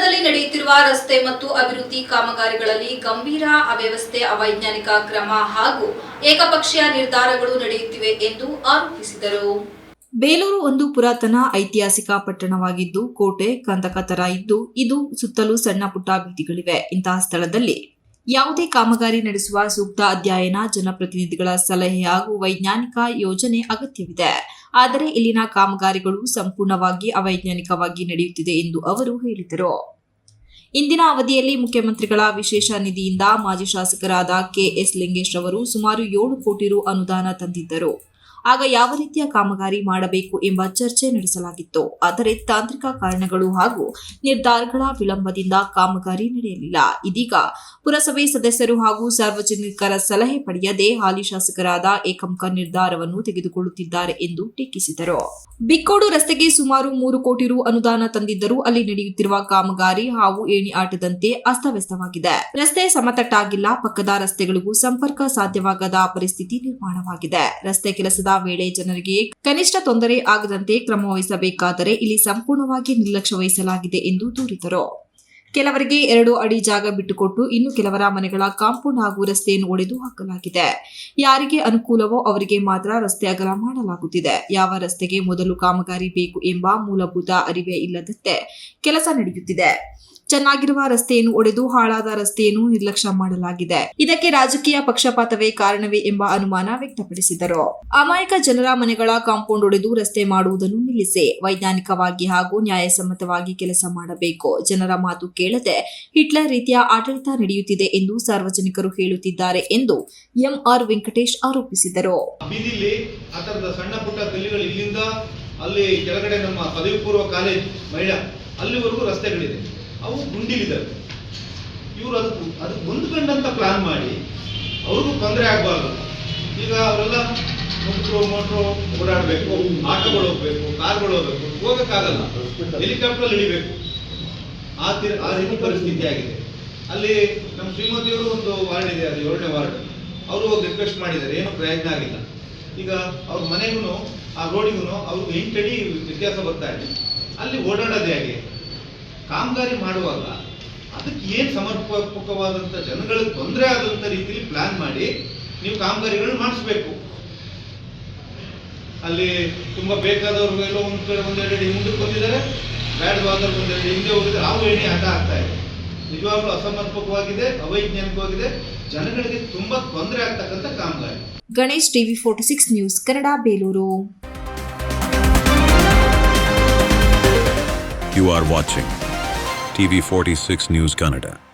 ಪಟ್ಟಣದಲ್ಲಿ ನಡೆಯುತ್ತಿರುವ ರಸ್ತೆ ಮತ್ತು ಅಭಿವೃದ್ಧಿ ಕಾಮಗಾರಿಗಳಲ್ಲಿ ಗಂಭೀರ ಅವ್ಯವಸ್ಥೆ, ಅವೈಜ್ಞಾನಿಕ ಕ್ರಮ ಹಾಗೂ ಏಕಪಕ್ಷೀಯ ನಿರ್ಧಾರಗಳು ನಡೆಯುತ್ತಿವೆ ಎಂದು ಆರೋಪಿಸಿದರು. ಬೇಲೂರು ಒಂದು ಪುರಾತನ ಐತಿಹಾಸಿಕ ಪಟ್ಟಣವಾಗಿದ್ದು, ಕೋಟೆ, ಕಂದಕ ತರ ಇದ್ದು, ಇದು ಸುತ್ತಲೂ ಸಣ್ಣ ಪುಟ್ಟ ಬೀದಿಗಳಿವೆ ಇಂತಹ ಸ್ಥಳದಲ್ಲಿ ಯಾವುದೇ ಕಾಮಗಾರಿ ನಡೆಸುವ ಸೂಕ್ತ ಅಧ್ಯಯನ, ಜನಪ್ರತಿನಿಧಿಗಳ ಸಲಹೆ ಹಾಗೂ ವೈಜ್ಞಾನಿಕ ಯೋಜನೆ ಅಗತ್ಯವಿದೆ. ಆದರೆ ಇಲ್ಲಿನ ಕಾಮಗಾರಿಗಳು ಸಂಪೂರ್ಣವಾಗಿ ಅವೈಜ್ಞಾನಿಕವಾಗಿ ನಡೆಯುತ್ತಿದೆ ಎಂದು ಅವರು ಹೇಳಿದರು. ಇಂದಿನ ಅವಧಿಯಲ್ಲಿ ಮುಖ್ಯಮಂತ್ರಿಗಳ ವಿಶೇಷ ನಿಧಿಯಿಂದ ಮಾಜಿ ಶಾಸಕರಾದ ಕೆಎಸ್ ಲಿಂಗೇಶ್ ಅವರು ಸುಮಾರು ಏಳು ಕೋಟಿ ರು ಅನುದಾನ ತಂದಿದ್ದರು. ಆಗ ಯಾವ ರೀತಿಯ ಕಾಮಗಾರಿ ಮಾಡಬೇಕು ಎಂಬ ಚರ್ಚೆ ನಡೆಸಲಾಗಿತ್ತು. ಆದರೆ ತಾಂತ್ರಿಕ ಕಾರಣಗಳು ಹಾಗೂ ನಿರ್ಧಾರಗಳ ವಿಳಂಬದಿಂದ ಕಾಮಗಾರಿ ನಡೆಯಲಿಲ್ಲ. ಇದೀಗ ಪುರಸಭೆ ಸದಸ್ಯರು ಹಾಗೂ ಸಾರ್ವಜನಿಕರ ಸಲಹೆ ಪಡೆಯದೆ ಹಾಲಿ ಶಾಸಕರಾದ ಏಕಂಕ ನಿರ್ಧಾರವನ್ನು ತೆಗೆದುಕೊಳ್ಳುತ್ತಿದ್ದಾರೆ ಎಂದು ಟೀಕಿಸಿದರು. ಬಿಕ್ಕೋಡು ರಸ್ತೆಗೆ ಸುಮಾರು ಮೂರು ಕೋಟಿ ರು ಅನುದಾನ ತಂದಿದ್ದರೂ ಅಲ್ಲಿ ನಡೆಯುತ್ತಿರುವ ಕಾಮಗಾರಿ ಹಾವು ಏಣಿ ಆಟದಂತೆ ಅಸ್ತವ್ಯಸ್ತವಾಗಿದೆ. ರಸ್ತೆ ಸಮತಟ್ಟಾಗಿಲ್ಲ, ಪಕ್ಕದ ರಸ್ತೆಗಳಿಗೂ ಸಂಪರ್ಕ ಸಾಧ್ಯವಾಗದ ಪರಿಸ್ಥಿತಿ ನಿರ್ಮಾಣವಾಗಿದೆ. ರಸ್ತೆ ಕೆಲಸದ ವೇಳೆ ಜನರಿಗೆ ಕನಿಷ್ಠ ತೊಂದರೆ ಆಗದಂತೆ ಕ್ರಮ ವಹಿಸಬೇಕಾದರೆ ಇಲ್ಲಿ ಸಂಪೂರ್ಣವಾಗಿ ನಿರ್ಲಕ್ಷ್ಯ ವಹಿಸಲಾಗಿದೆ ಎಂದು ದೂರಿದರು. ಕೆಲವರಿಗೆ ಎರಡು ಅಡಿ ಜಾಗ ಬಿಟ್ಟುಕೊಟ್ಟು ಇನ್ನು ಕೆಲವರ ಮನೆಗಳ ಕಾಂಪೌಂಡ್ ಹಾಗೂ ರಸ್ತೆಯನ್ನು ಒಡೆದು ಹಾಕಲಾಗಿದೆ. ಯಾರಿಗೆ ಅನುಕೂಲವೋ ಅವರಿಗೆ ಮಾತ್ರ ರಸ್ತೆ ಅಗಲ ಮಾಡಲಾಗುತ್ತಿದೆ. ಯಾವ ರಸ್ತೆಗೆ ಮೊದಲು ಕಾಮಗಾರಿ ಬೇಕು ಎಂಬ ಮೂಲಭೂತ ಅರಿವೇ ಇಲ್ಲದಂತೆ ಕೆಲಸ ನಡೆಯುತ್ತಿದೆ. ಚೆನ್ನಾಗಿರುವ ರಸ್ತೆಯನ್ನು ಒಡೆದು ಹಾಳಾದ ರಸ್ತೆಯನ್ನು ನಿರ್ಲಕ್ಷ್ಯ ಮಾಡಲಾಗಿದೆ. ಇದಕ್ಕೆ ರಾಜಕೀಯ ಪಕ್ಷಪಾತವೇ ಕಾರಣವೇ ಎಂಬ ಅನುಮಾನ ವ್ಯಕ್ತಪಡಿಸಿದರು. ಅಮಾಯಕ ಜನರ ಮನೆಗಳ ಕಾಂಪೌಂಡ್ ಒಡೆದು ರಸ್ತೆ ಮಾಡುವುದನ್ನು ನಿಲ್ಲಿಸಿ, ವೈಜ್ಞಾನಿಕವಾಗಿ ಹಾಗೂ ನ್ಯಾಯಸಮ್ಮತವಾಗಿ ಕೆಲಸ ಮಾಡಬೇಕು. ಜನರ ಮಾತು ಕೇಳದೆ ಹಿಟ್ಲರ್ ರೀತಿಯ ಆಡಳಿತ ನಡೆಯುತ್ತಿದೆ ಎಂದು ಸಾರ್ವಜನಿಕರು ಹೇಳುತ್ತಿದ್ದಾರೆ ಎಂದು ಎಂಆರ್ ವೆಂಕಟೇಶ್ ಆರೋಪಿಸಿದರು. ಅಲ್ಲಿ ಕೆಳಗಡೆ ನಮ್ಮ ಪದವಿ ಪೂರ್ವ ಕಾಲೇಜ್ ಮಹಿಳಾ ಅಲ್ಲಿವರೆಗೂ ರಸ್ತೆಗಳಿದೆ. ಅವು ಗುಂಡಿಲಿದ್ದಾವೆ. ಇವರು ಅದಕ್ಕೆ ಅದಕ್ಕೆ ಹೊಂದ್ಕೊಂಡಂತ ಪ್ಲಾನ್ ಮಾಡಿ ಅವ್ರಿಗೂ ತೊಂದರೆ ಆಗಬಾರ್ದು. ಈಗ ಅವರೆಲ್ಲ ಮುಟ್ರು ಮೋಟ್ರು ಓಡಾಡಬೇಕು, ಆಟೋಗಳು ಹೋಗ್ಬೇಕು, ಕಾರ್ಗಳು ಹೋಗ್ಬೇಕು, ಹೋಗಕ್ಕಾಗಲ್ಲ. ಹೆಲಿಕಾಪ್ಟರ್ ಇಳಿಬೇಕು ಆ ತಿರ್ ಆ ರೀತಿ ಪರಿಸ್ಥಿತಿ ಆಗಿದೆ. ಅಲ್ಲಿ ನಮ್ಮ ಶ್ರೀಮತಿಯವರು ಒಂದು ವಾರ್ಡ್ ಇದೆ, ಅದು ಏಳನೇ ವಾರ್ಡ್. ಅವರು ಹೋಗಿ ರಿಕ್ವೆಸ್ಟ್ ಮಾಡಿದ್ದಾರೆ, ಏನು ಪ್ರಯತ್ನ ಆಗಿಲ್ಲ. ಈಗ ಅವ್ರ ಮನೆಗೂ ಆ ರೋಡಿಗೂ ಅವ್ರಿಗೆ ಎಂಟಡಿ ವ್ಯತ್ಯಾಸ ಬರ್ತಾ ಇದೆ. ಅಲ್ಲಿ ಓಡಾಡೋದೇ ಹಾಗೆ. ಕಾಮಗಾರಿ ಮಾಡುವಾಗ ಅದಕ್ಕೆ ಏನು ಸಮರ್ಪಕವಾದಂಥ ಜನಗಳಿಗೆ ತೊಂದರೆ ಆದಂಥ ರೀತಿಯಲ್ಲಿ ಪ್ಲಾನ್ ಮಾಡಿ ನೀವು ಕಾಮಗಾರಿಗಳನ್ನ ಮಾಡಿಸ್ಬೇಕು. ಅಲ್ಲಿ ತುಂಬ ಬೇಕಾದವ್ರಿಗೆ ಎಲ್ಲೋ ಒಂದು ಕಡೆ ಒಂದೆರಡು ಅಡಿ ಮುಂದಕ್ಕೆ ಬಂದಿದ್ದಾರೆ ಬೇಡವಾದವ್ರು ಒಂದೆರಡು ಹಿಂದೆ ಹೋಗಿದ್ರೆ ನಾವು ಎಣ್ಣೆ ಆಟ ಆಗ್ತಾ ಇದೆ. ನಿಜವಾಗ್ಲೂ ಅಸಮರ್ಪಕವಾಗಿದೆ ಅವೈಜ್ಞಾನಿಕವಾಗಿದೆ ಜನಗಳಿಗೆ ತುಂಬ ತೊಂದರೆ ಆಗ್ತಕ್ಕಂಥ ಕಾಮಗಾರಿ. Ganesh TV forty six news Kannada Belur. You are are TV 46 News Canada.